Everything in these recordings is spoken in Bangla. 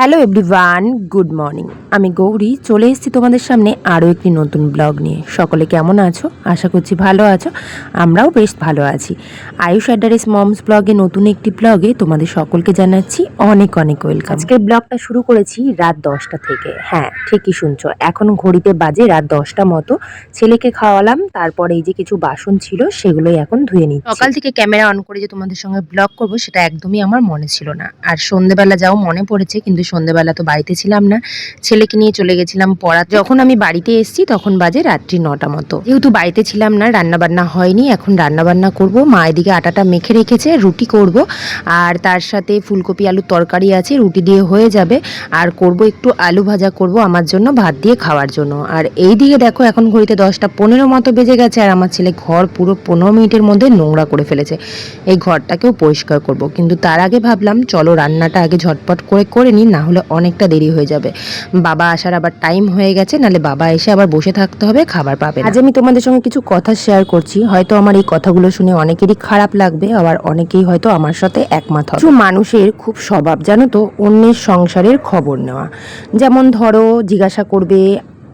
হ্যালো এভরিওয়ান গুড মর্নিং আমি গৌরী, চলে এসেছি তোমাদের সামনে আরও একটি নতুন ব্লগ নিয়ে। সকলে কেমন আছো? আশা করছি ভালো আছো। আমরাও বেশ ভালো আছি। আয়ুষ অ্যাডারেস মমস ব্লগে নতুন একটি ব্লগে তোমাদের সকলকে জানাচ্ছি অনেক অনেক ওয়েলকাম। আজকের ব্লগটা শুরু করেছি রাত দশটা থেকে। হ্যাঁ ঠিকই শুনছো। এখন ঘড়িতে বাজে রাত দশটা মতো। ছেলেকে খাওয়ালাম, তারপরে এই যে কিছু বাসন ছিল, সেগুলোই এখন ধুয়ে নিচ্ছি। সকাল থেকে ক্যামেরা অন করে যে তোমাদের সঙ্গে ব্লগ করব, সেটা একদমই আমার মনে ছিল না। আর সন্ধেবেলা যাও মনে পড়েছে, কিন্তু সন্ধেবেলা তো বাড়িতে ছিলাম না, ছেলেকে নিয়ে চলে গেছিলাম পড়া যখন আমি বাড়িতে এসেছি তখন বাজে রাত্রি নটা মতো। যেহেতু বাড়িতে ছিলাম না, রান্নাবান্না হয়নি, এখন রান্না বান্না করব। মা এদিকে আটাটা মেখে রেখেছে, রুটি করব। আর তার সাথে ফুলকপি আলুর তরকারি আছে, রুটি দিয়ে হয়ে যাবে। আর করব একটু আলু ভাজা করব আমার জন্য, ভাত দিয়ে খাওয়ার জন্য। আর এই দিকে দেখো এখন ঘড়িতে দশটা পনেরো মতো বেজে গেছে, আর আমার ছেলে ঘর পুরো পনেরো মিনিটের মধ্যে নোংরা করে ফেলেছে। এই ঘরটাকেও পরিষ্কার করব। কিন্তু তার আগে ভাবলাম, চলো রান্নাটা আগে ঝটপট করে করে নিই হলে অনেকটা দেরি হয়ে যাবে। বাবা আসার আবার টাইম হয়ে গেছে নালে বাবা এসে আবার বসে থাকতে হবে, খাবার পাবে আজ আমি তোমাদের সঙ্গে কিছু কথা শেয়ার করছি, হয়তো আমার এই কথাগুলো শুনে অনেকেরই খারাপ লাগবে, আবার অনেকেই হয়তো আমার সাথে একমত হবে। কিছু মানুষের খুব স্বভাব, জানো তো, অন্যের সংসারের খবর নেওয়া। যেমন ধরো, জিজ্ঞাসা করবে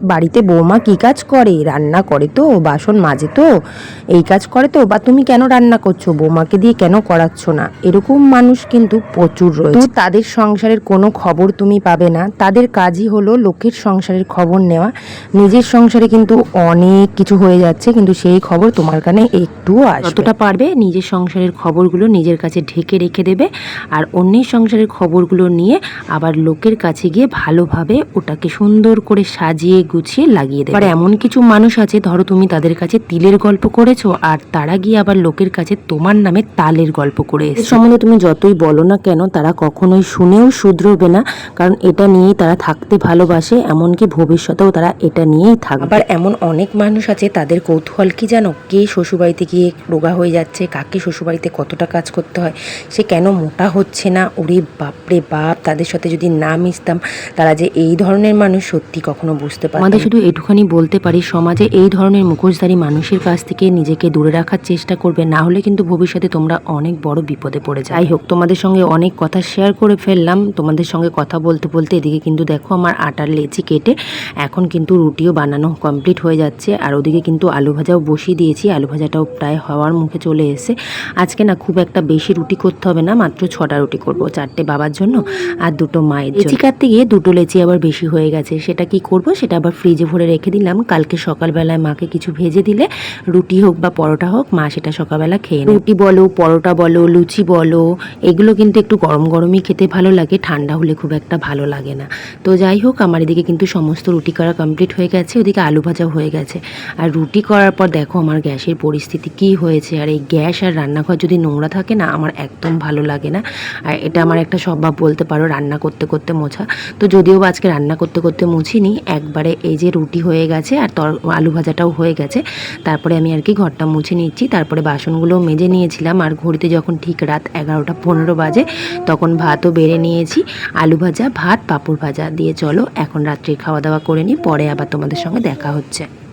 বাড়িতে বৌমা কি কাজ করে? রান্না করে তো বাসন মাজে তো। এই কাজ করে তো বা তুমি কেন রান্না করছ? বৌমাকে দিয়ে কেন করাচ্ছ না? এরকম মানুষ কিন্তু প্রচুর রয়েছে। তাদের সংসারের কোনো খবর তুমি পাবে না। তাদের কাজই হলো লোকের সংসারের খবর নেওয়া। নিজের সংসারে কিন্তু অনেক কিছু হয়ে যাচ্ছে কিন্তু সেই খবর তোমার কানে একটুও আসবে। যতটা পারবে নিজের সংসারের খবরগুলো নিজের কাছে ঢেকে রেখে দেবে আর অন্যের সংসারের খবরগুলো নিয়ে আবার লোকের কাছে গিয়ে ভালোভাবে ওটাকে সুন্দর করে সাজিয়ে গুছিয়ে লাগিয়ে দেবে। আর এমন কিছু মানুষ আছে ধরো তুমি তাদের কাছে তিলের গল্প করেছ আর তারা গিয়ে আবার লোকের কাছে তোমার নামে তালের গল্প করে এসেছে। সম্বন্ধে তুমি যতই বলো না কেন তারা কখনোই শুনেও শুধরবে না কারণ এটা নিয়েই তারা থাকতে ভালোবাসে এমনকি ভবিষ্যতেও তারা এটা নিয়েই থাকবে। আবার এমন অনেক মানুষ আছে তাদের কৌতূহল কি জানো? কে শ্বশুরবাড়িতে গিয়ে রোগা হয়ে যাচ্ছে? কাকে শ্বশুরবাড়িতে কতটা কাজ করতে হয়? সে কেন মোটা হচ্ছে না? ওরে বাপরে বাপ তাদের সাথে যদি না মিশতাম তারা যে এই ধরনের মানুষ সত্যি কখনো বুঝতে আমাদের শুধু এটুখানি বলতে পারি সমাজে এই ধরনের মুখোশধারী মানুষের কাছ থেকে নিজেকে দূরে রাখার চেষ্টা করবে না হলে কিন্তু ভবিষ্যতে তোমরা অনেক বড় বিপদে পড়ে যাই হোক তোমাদের সঙ্গে অনেক কথা শেয়ার করে ফেললাম। তোমাদের সঙ্গে কথা বলতে বলতে এদিকে কিন্তু দেখো আমার আটার লেচি কেটে এখন কিন্তু রুটিও বানানো কমপ্লিট হয়ে যাচ্ছে। আর ওদিকে কিন্তু আলু ভাজাও বসিয়ে দিয়েছি আলু ভাজাটাও প্রায় হওয়ার মুখে চলে এসে আজকে না খুব একটা বেশি রুটি করতে হবে না মাত্র ছটা রুটি করব চারটে বাবার জন্য আর দুটো মায়ের লেচি কাটতে গিয়ে দুটো লেচি আবার বেশি হয়ে গেছে সেটা কি করব? সেটা আবার ফ্রিজে ভরে রেখে দিলাম। কালকে সকালবেলায় মাকে কিছু ভেজে দিলে, রুটি হোক বা পরোটা হোক, মা সেটা সকালবেলা খেয়ে রুটি বলো, পরোটা বলো, লুচি বলো, এগুলো কিন্তু একটু গরম গরমই খেতে ভালো লাগে, ঠান্ডা হলে খুব একটা ভালো লাগে না। তো যাই হোক, আমার এদিকে কিন্তু সমস্ত রুটি করা কমপ্লিট হয়ে গেছে, ওদিকে আলু ভাজা হয়ে গেছে। আর রুটি করার পর দেখো আমার গ্যাসের পরিস্থিতি কি হয়েছে, আর এই গ্যাস আর রান্নাঘর যদি নোংরা থাকে না, আমার একদম ভালো লাগে না। আর এটা আমার একটা স্বভাব বলতে পারো, রান্না করতে করতে মোছা। তো যদিও আজকে রান্না করতে করতে মুছিনি, একবারে এই যে রুটি হয়ে গেছে আর তর, আলু ভাজাটাও হয়ে গেছে। তারপরে আমি আর কি ঘরটা মুছে নিচ্ছি। তারপরে বাসনগুলো মেজে নিয়েছিলাম। আর ঘড়িতে যখন ঠিক রাত এগারোটা পনেরো বাজে, তখন ভাতও বেড়ে নিয়েছি। আলু ভাজা, ভাত, পাঁপড় ভাজা দিয়ে চলো। এখন রাত্রির খাওয়া দাওয়া করে নিই। পরে আবার তোমাদের সঙ্গে দেখা হচ্ছে।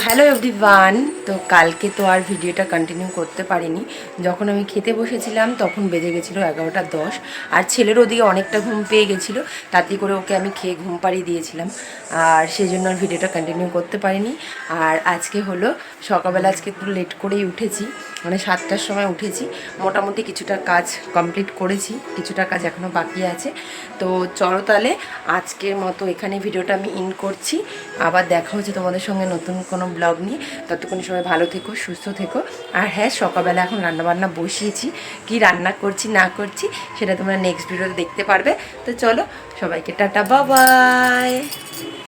হ্যালো এভরিওয়ান তো কালকে তো আর ভিডিওটা কন্টিনিউ করতে পারিনি। যখন আমি খেতে বসেছিলাম, তখন বেজে গেছিল এগারোটা দশ। আর ছেলের ওদিকে অনেকটা ঘুম পেয়ে গেছিল, তাতে করে ওকে আমি খেয়ে ঘুম পাড়িয়ে দিয়েছিলাম। আর সেই জন্য আর ভিডিওটা কন্টিনিউ করতে পারিনি। আর আজকে হলো, সকালবেলা আজকে একটু লেট করেই উঠেছি। মানে সাতটার সময় উঠেছি। মোটামুটি কিছুটা কাজ কমপ্লিট করেছি, কিছুটা কাজ এখনও বাকি আছে। তো চলো তাহলে আজকের মতো এখানে ভিডিওটা আমি ইন করছি। আবার দেখা হচ্ছে তোমাদের সঙ্গে নতুন কোনো ব্লগ নিয়ে। ততক্ষণ সবাই ভালো থেকো, সুস্থ থেকো। আর হ্যাঁ সকালবেলা এখন রান্নাবান্না বসিয়েছি। কি রান্না করছি, না করছি, সেটা তোমরা নেক্সট ভিডিওতে দেখতে পারবে। তো চলো, সবাইকে টাটা বাবাই